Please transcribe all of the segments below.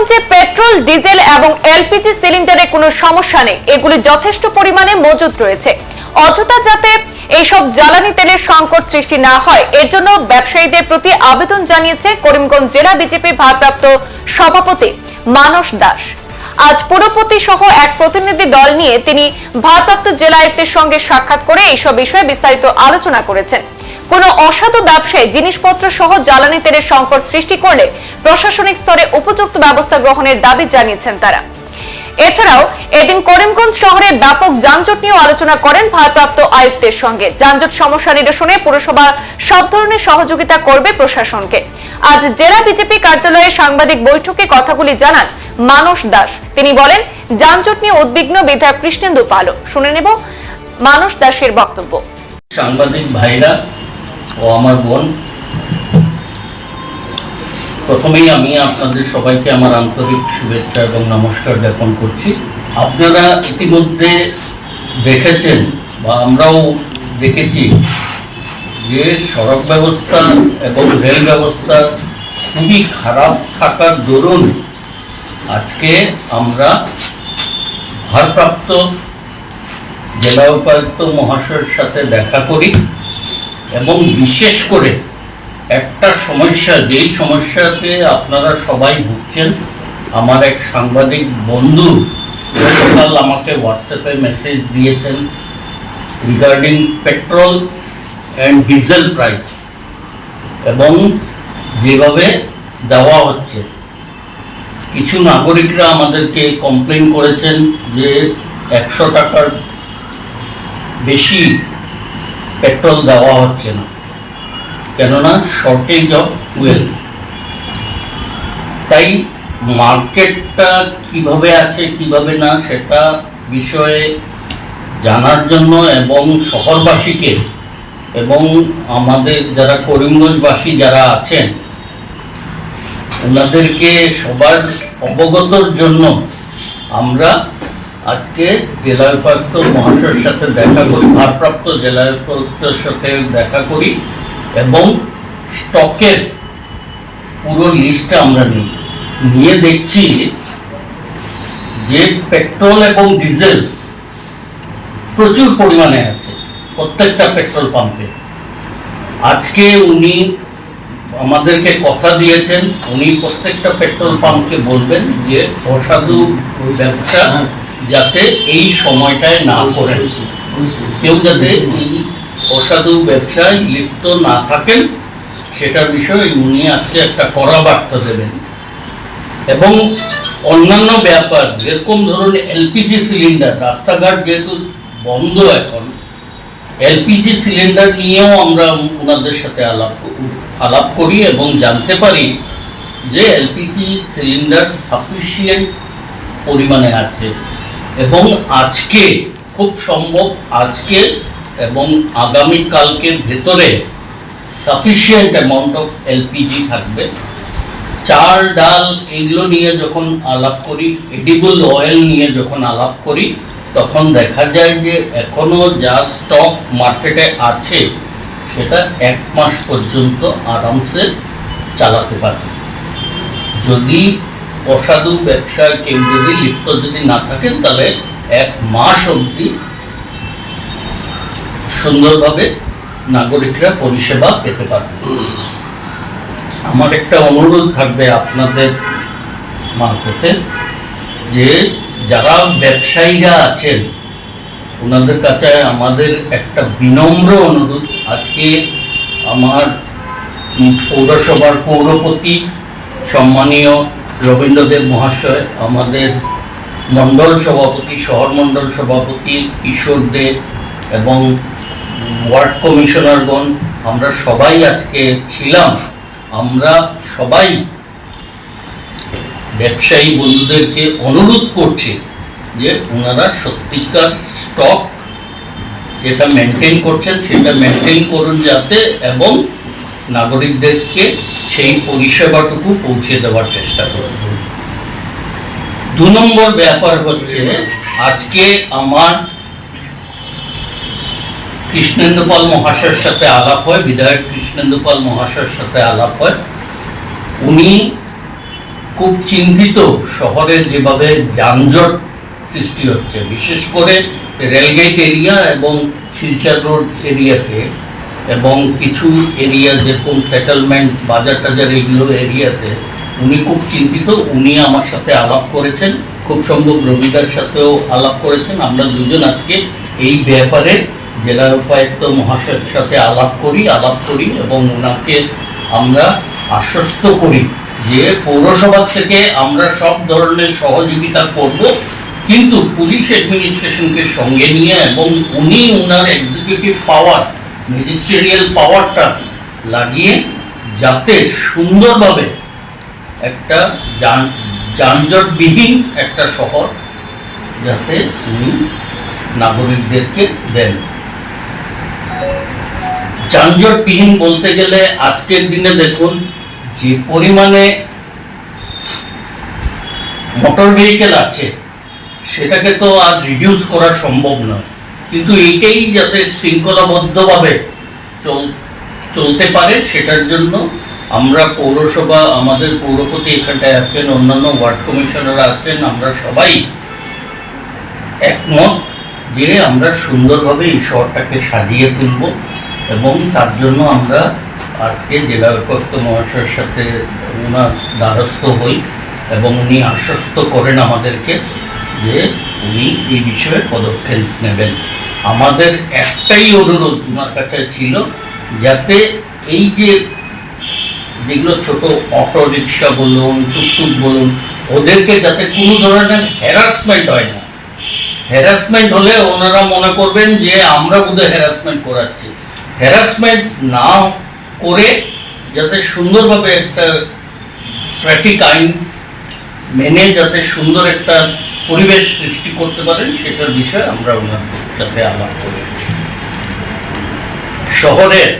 করিমগঞ্জে petrol, diesel এবং LPG সিলিন্ডারে কোনো সমস্যা নেই। এগুলি যথেষ্ট পরিমাণে মজুত রয়েছে। অযথা যাতে এইসব জ্বালানি তেলের সংকট সৃষ্টি না হয়, এর জন্য ব্যবসায়ীদের প্রতি আবেদন জানিয়েছে করিমগঞ্জ জেলা বিজেপির ভারপ্রাপ্ত সভাপতি মানস দাস। আজ পুরপতি সহ এক প্রতিনিধি দল নিয়ে তিনি ভারপ্রাপ্ত জেলা আয়ুক্তের সঙ্গে সাক্ষাৎ করে এইসব বিষয়ে বিস্তারিত আলোচনা করেছেন। কোনো অসাধু ব্যবসায়ী জিনিসপত্র সহ জ্বালানি তেলের সংকট সৃষ্টি করলে প্রশাসনিক স্তরে উপযুক্ত ব্যবস্থা গ্রহণের দাবি জানিয়েছেন তারা। এছাড়াও এদিন করিমগঞ্জ শহরে ব্যাপক যানজট নিয়েও আলোচনা করেন ভারপ্রাপ্ত আয়ুক্তের সঙ্গে। যানজট সমস্যা নিরসনে পুরসভা সব ধরনের সহযোগিতা করবে প্রশাসনকে। আজ জেলা বিজেপি কার্যালয়ে সাংবাদিক বৈঠকে কথাগুলি জানান মানস দাস। তিনি বলেন, যানজট নিয়ে উদ্বিগ্ন বিধায়ক কৃষ্ণেন্দু পালও। শুনে নেব মানস দাসের বক্তব্য। সাংবাদিক ভাইরা ও আমার বোন। প্রথমেই আমি আপনাদের সবাইকে আমার আন্তরিক শুভেচ্ছা এবং নমস্কার জ্ঞাপন করছি। আপনারা ইতিমধ্যে দেখেছেন বা আমরাও দেখেছি যে সড়ক ব্যবস্থা এবং রেল ব্যবস্থা খুবই খারাপ থাকার দরুন আজকে আমরা ভারপ্রাপ্ত জেলা উপায়ুক্ত মহাশয়ের সাথে দেখা করি। এবং বিশেষ করে একটা সমস্যা, যেই সমস্যাতে আপনারা সবাই ভুগছেন, আমার এক সাংবাদিক বন্ধু গতকাল আমাকে হোয়াটসঅ্যাপে মেসেজ দিয়েছেন regarding petrol and diesel price এবং যেভাবে দেওয়া হচ্ছে। কিছু নাগরিকরা আমাদেরকে কমপ্লেন করেছেন যে একশো টাকার বেশি পেট্রোল দেওয়া হচ্ছে না। কেননা শর্টেজ অফ ফুয়েল তাই মার্কেটটা কীভাবে আছে, কীভাবে না, সেটা বিষয়ে জানার জন্য এবং শহরবাসীকে এবং আমাদের যারা করিমগঞ্জবাসী যারা আছেন ওনাদেরকে সবার অবগতর জন্য আমরা আজকে জেলা উপায়ুক্ত মহাশয়ের সাথে দেখা করি, ভারপ্রাপ্ত জেলা উপায়ুক্তের সাথে দেখা করি এবং স্টকের পুরো লিস্টটা আমরা নিই। নিয়ে দেখছি যে পেট্রোল এবং ডিজেল প্রচুর পরিমাণে আছে, প্রত্যেকটা পেট্রোল পাম্পে। আজকে উনি আমাদেরকে কথা দিয়েছেন, উনি প্রত্যেকটা পেট্রোল পাম্পকে বলবেন যে অসাধু ব্যবসা যাতে এই সময়টায় না করে কেউ যাতে এই অসাধু ব্যবসায় লিপ্ত না থাকেন সেটার বিষয়ে উনি আজকে একটা কড়া বার্তা দেবেন। এবং অন্যান্য ব্যাপার যেরকম ধরুন এলপিজি সিলিন্ডার রাস্তাঘাট যেহেতু বন্ধ এখন এলপিজি সিলিন্ডার নিয়েও আমরা ওনাদের সাথে আলাপ আলাপ করি এবং জানতে পারি যে এলপিজি সিলিন্ডার সাফিসিয়েন্ট পরিমাণে আছে। এবং আজকে, খুব সম্ভব আজকে এবং আগামী কালকের ভেতরে সাফিসিয়েন্ট অ্যামাউন্ট অফ এলপিজি থাকবে। চাল ডাল এগুলো নিয়ে যখন আলাপ করি এডিবল অয়েল নিয়ে যখন আলাপ করি, তখন দেখা যায় যে এখনও যা স্টক মার্কেটে আছে, সেটা এক মাস পর্যন্ত আরামসে চালাতে পারে। যদি অসাধু ব্যবসায় কেউ যদি লিপ্ত যদি না থাকেন, তাহলে এক মাস অবধি সুন্দরভাবে নাগরিকরা পরিষেবা পেতে পারবে। আমার একটা অনুরোধ থাকবে আপনাদের মারফতে যে যারা ব্যবসায়ীরা আছেন, ওনাদের কাছে আমাদের একটা বিনম্র অনুরোধ। আজকে আমার পৌরসভার পৌরপতি, সম্মানীয় রবীন্দ্রদেব মহাশয়, আমাদের মণ্ডল সভাপতি, শহর মণ্ডল সভাপতি, কিশোর দে এবং ওয়ার্ড কমিশনারগণ, আমরা সবাই আজকে ছিলাম। আমরা সবাই ব্যবসায়ী বন্ধুদেরকে অনুরোধ করছি যে ওনারা সত্যিকার স্টক যেটা মেনটেন করছেন, সেটা মেনটেন করুন যাতে এবং নাগরিকদেরকে সেই পরিষেবাটুকু পৌঁছে দেওয়ার চেষ্টা করুন। দু নম্বর ব্যাপার হচ্ছে, আজকে আমার কৃষ্ণেন্দু পাল মহাশয়ের সাথে আলাপ হয়, বিধায়ক কৃষ্ণেন্দু পাল মহাশয়ের সাথে আলাপ হয়। উনি খুব চিন্তিত শহরে যেভাবে যানজট সৃষ্টি হচ্ছে, বিশেষ করে রেলগেট এরিয়া এবং শিলচর রোড এরিয়াতে। এবং কিছু এরিয়া যেরকম সেটেলমেন্ট বাজার টাজার এগুলো এরিয়াতে উনি খুব চিন্তিত। উনি আমার সাথে আলাপ করেছেন। খুব সম্ভব রবিদার সাথেও আলাপ করেছেন। আমরা দুজন আজকে এই ব্যাপারে জেলা উপায়ুক্ত মহাশয়ের সাথে আলাপ করি আলাপ করি এবং ওনাকে আমরা আশ্বস্ত করি যে পৌরসভা থেকে আমরা সব ধরনের সহযোগিতা করব। কিন্তু পুলিশ অ্যাডমিনিস্ট্রেশনকে সঙ্গে নিয়ে এবং উনি ওনার এক্সিকিউটিভ পাওয়ার ম্যাজিস্ট্রেরিয়াল পাওয়ারটা লাগিয়ে যাতে সুন্দরভাবে একটা যান, যানজটবিহীন একটা শহর যাতে উনি নাগরিকদেরকে দেন। যানজটবিহীন বলতে গেলে আজকের দিনে দেখুন, যে পরিমাণে মোটর ভেহিকেল আছে, সেটাকে তো আর রিডিউস করা সম্ভব নয়। কিন্তু এইটাই যাতে শৃঙ্খলাবদ্ধভাবে চল, চলতে পারে সেটার জন্য আমরা পৌরসভা, আমাদের পৌরপতি এখানটায় আছেন, অন্যান্য ওয়ার্ড কমিশনাররা আছেন, আমরা সবাই একমত যে আমরা সুন্দরভাবে এই শহরটাকে সাজিয়ে তুলব এবং তার জন্য আমরা আজকে জেলা উপায়ুক্ত মহাশয়ের সাথে ওনার দ্বারস্থ হই এবং উনি আশ্বস্ত করেন আমাদেরকে যে উনি এই বিষয়ে পদক্ষেপ নেবেন। আমাদের একটাই অনুরোধ তোমার কাছে ছিল যাতে এই যে যেগুলো ছোট অটো রিক্সা বলুন, টুকটুক বলুন, ওদেরকে যাতে কোনো ধরনের হ্যারাসমেন্ট হয় না। হ্যারাসমেন্ট হলে ওনারা মনে করবেন যে আমরা বোধহয় হ্যারাসমেন্ট করাচ্ছি। হ্যারাসমেন্ট না করে যাতে সুন্দরভাবে একটা ট্রাফিক আইন মেনে যাতে সুন্দর একটা পরিবেশ সৃষ্টি করতে পারেন, সেটার বিষয়ে আমরা ওনার সাথে আলাপ করি। শহরের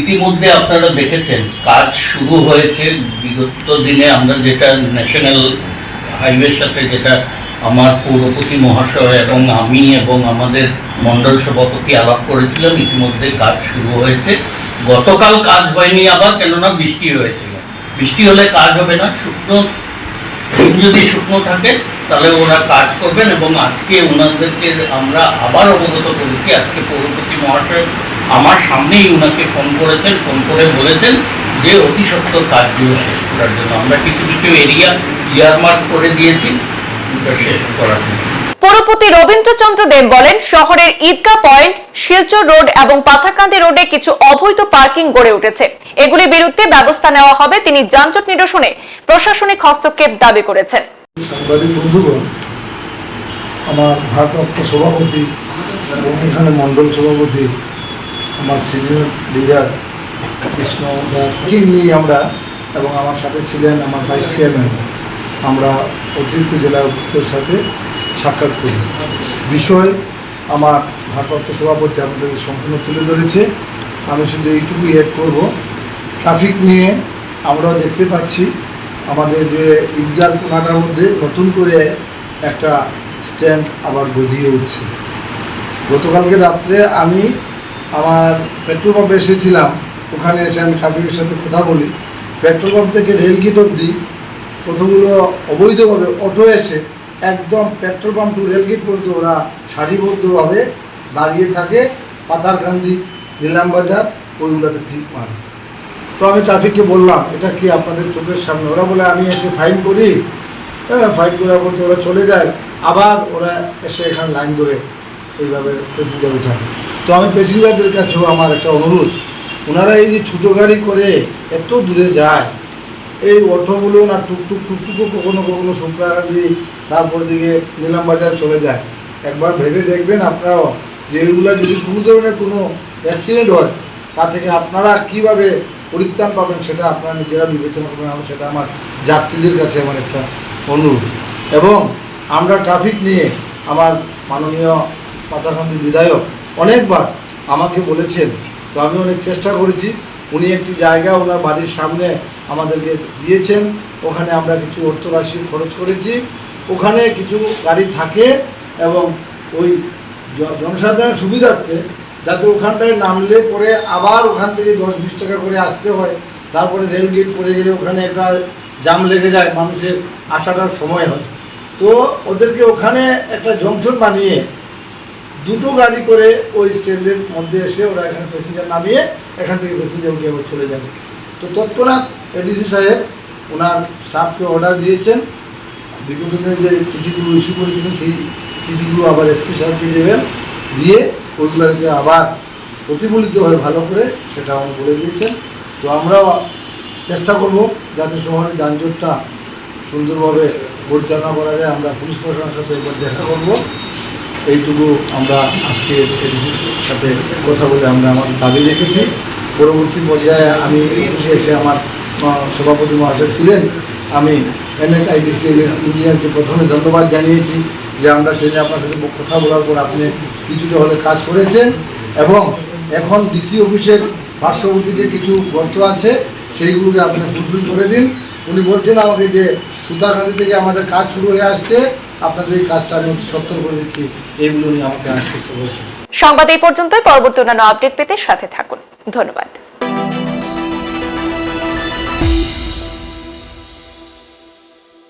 ইতিমধ্যে আপনারা দেখেছেন, কাজ শুরু হয়েছে। বিগত দিনে আমরা যেটা ন্যাশনাল হাইওয়ের সাথে যেটা আমার পৌরপতি মহাশয় এবং আমি এবং আমাদের মণ্ডল সভাপতি আলাপ করেছিলাম, ইতিমধ্যে কাজ শুরু হয়েছে। গতকাল কাজ হয়নি আবার, কেননা বৃষ্টি হয়েছিল। বৃষ্টি হলে কাজ হবে না, শুকনো দিন যদি শুকনো থাকে তাহলে ওরা কাজ করবেন এবং আজকে ওনাদেরকে আমরা আবার অবগত করেছি। আজকে পৌরপতি মহাশয় আমার সামনেই ওনাকে ফোন করেছেন, ফোন করে বলেছেন যে অতি সত্তর কাজগুলো শেষ করার জন্য। আমরা কিছু কিছু এরিয়া ইয়ারমার্ক করে দিয়েছি শেষ করার জন্য। পৌরপতি রবীন্দ্রচন্দ্র দেব বলেন, শহরের ঈদগাহ পয়েন্ট, শিলচর রোড এবং পাথাকান্দি রোডে কিছু অবৈধ পার্কিং গড়ে উঠেছে। এগুলির বিরুদ্ধে ব্যবস্থা নেওয়া হবে, তিনি যানজট নিরসনে প্রশাসনিক হস্তক্ষেপ দাবি করেছেন। সাংবাদিক বন্ধুগণ, আমার ভারপ্রাপ্ত সভাপতি এবং এখানে মণ্ডল সভাপতি, আমার সিনিয়র লিডার কৃষ্ণ আমরা এবং আমার সাথে ছিলেন আমার ভাইস চেয়ারম্যান। আমরা অতিরিক্ত জেলা উত্তর সাথে সাক্ষাৎ করি। বিষয় আমার ভারপ্রাপ্ত সভাপতি আমাদের সম্পূর্ণ তুলে ধরেছে। আমি শুধু এইটুকু এড করব। ট্রাফিক নিয়ে আমরা দেখতে পাচ্ছি। আমাদের যে ঈদগাহ কোনাটার মধ্যে নতুন করে একটা স্ট্যান্ড আবার গজিয়ে উঠছে। গতকালকে রাত্রে আমি আমার পেট্রোল পাম্পে এসেছিলাম, ওখানে এসে আমি ট্রাফিকের সাথে কথা বলি। পেট্রোল পাম্প থেকে রেল গেট অবধি কতগুলো অবৈধভাবে অটো এসে একদম petrol pump to rail gate পর্যন্ত ওরা সারিবদ্ধভাবে দাঁড়িয়ে থাকে পাতার পাতারকান্দি নিলামবাজার ওইগুলোতে ঠিক মারে। তো আমি ট্রাফিককে বললাম, এটা কি আপনাদের চোখের সামনে? ওরা বলে, আমি এসে ফাইন করি। হ্যাঁ ফাইন করার পর তো ওরা চলে যায়। আবার ওরা এসে এখানে লাইন ধরে এইভাবে প্যাসেঞ্জার উঠায়। তো আমি প্যাসেঞ্জারদের কাছেও আমার একটা অনুরোধ, ওনারা এই যে ছোটো গাড়ি করে এত দূরে যায়, এই অটোগুলো না টুকটুক টুকটুকও কখনো কখনো শুক্রাকান্দি তারপর দিকে নিলাম বাজার চলে যায়। একবার ভেবে দেখবেন আপনারাও যে এইগুলা যদি কোনো ধরনের কোনো অ্যাক্সিডেন্ট হয় তা থেকে আপনারা কীভাবে পরিত্রাণ পাবেন সেটা আপনারা নিজেরা বিবেচনা করবেন। আমার সেটা আমার যাত্রীদের কাছে আমার একটা অনুরোধ। এবং আমরা ট্রাফিক নিয়ে আমার মাননীয় পাতাকান্দি বিধায়ক অনেকবার আমাকে বলেছেন, তো আমি অনেক চেষ্টা করেছি। উনি একটি জায়গা ওনার বাড়ির সামনে আমাদেরকে দিয়েছেন। ওখানে আমরা কিছু অর্থ রাশি খরচ করেছি। ওখানে কিছু গাড়ি থাকে এবং ওই জনসাধারণের সুবিধার্থে যাতে ওখানটায় নামলে পরে আবার ওখান থেকে দশ বিশ টাকা করে আসতে হয়। তারপরে রেল গেট পড়ে গেলে ওখানে একটা জাম লেগে যায়, মানুষের আসাটার সময় হয়। তো ওদেরকে ওখানে একটা জংশন বানিয়ে দুটো গাড়ি করে ওই স্ট্যান্ডের মধ্যে এসে ওরা এখানে প্যাসেঞ্জার নামিয়ে এখান থেকে প্যাসেঞ্জার উঠে আবার চলে যাবে তো তৎক্ষণাৎ এডিসি সাহেব ওনার স্টাফকে অর্ডার দিয়েছেন। বিগত দিনে যে চিঠিগুলো ইস্যু করেছিলেন, সেই চিঠিগুলো আবার এসপি সাহেবকে দেবেন। দিয়ে ওইগুলোকে আবার প্রতিফলিত হয়ে ভালো করে সেটা উনি বলে দিয়েছেন। তো আমরাও চেষ্টা করব যাতে শহরের যানজটটা সুন্দরভাবে পরিচালনা করা যায়। আমরা পুলিশ প্রশাসনের সাথে একবার দেখা করব। এইটুকু আমরা আজকে এডিসির সাথে কথা বলে আমরা আমার দাবি রেখেছি। পরবর্তী পর্যায়ে আমি এসে আমার সভাপতি মহাশয় ছিলেন। আমি এনএচআইডিসিএল ইঞ্জিনিয়ারকে প্রথমে ধন্যবাদ জানিয়েছি যে আমরা সেদিন আপনার সাথে কথা বলার পর আপনি কিছুটা হলে কাজ করেছেন এবং এখন ডিসি অফিসের পার্শ্ববর্তীতে কিছু গর্ত আছে, সেইগুলোকে আপনি ফুলফিল করে দিন উনি বলছেন আমাকে যে সুতারকান্দি থেকে আমাদের কাজ শুরু হয়ে আসছে, আপনাদের এই কাজটা আমি অতি সত্তর করে দিচ্ছি, এইগুলো নিয়ে আমাকে আশ্বস্ত করেছেন সংবাদ এই পর্যন্ত পরবর্তী অন্যান্য আপডেট পেতে সাথে থাকুন। ধন্যবাদ।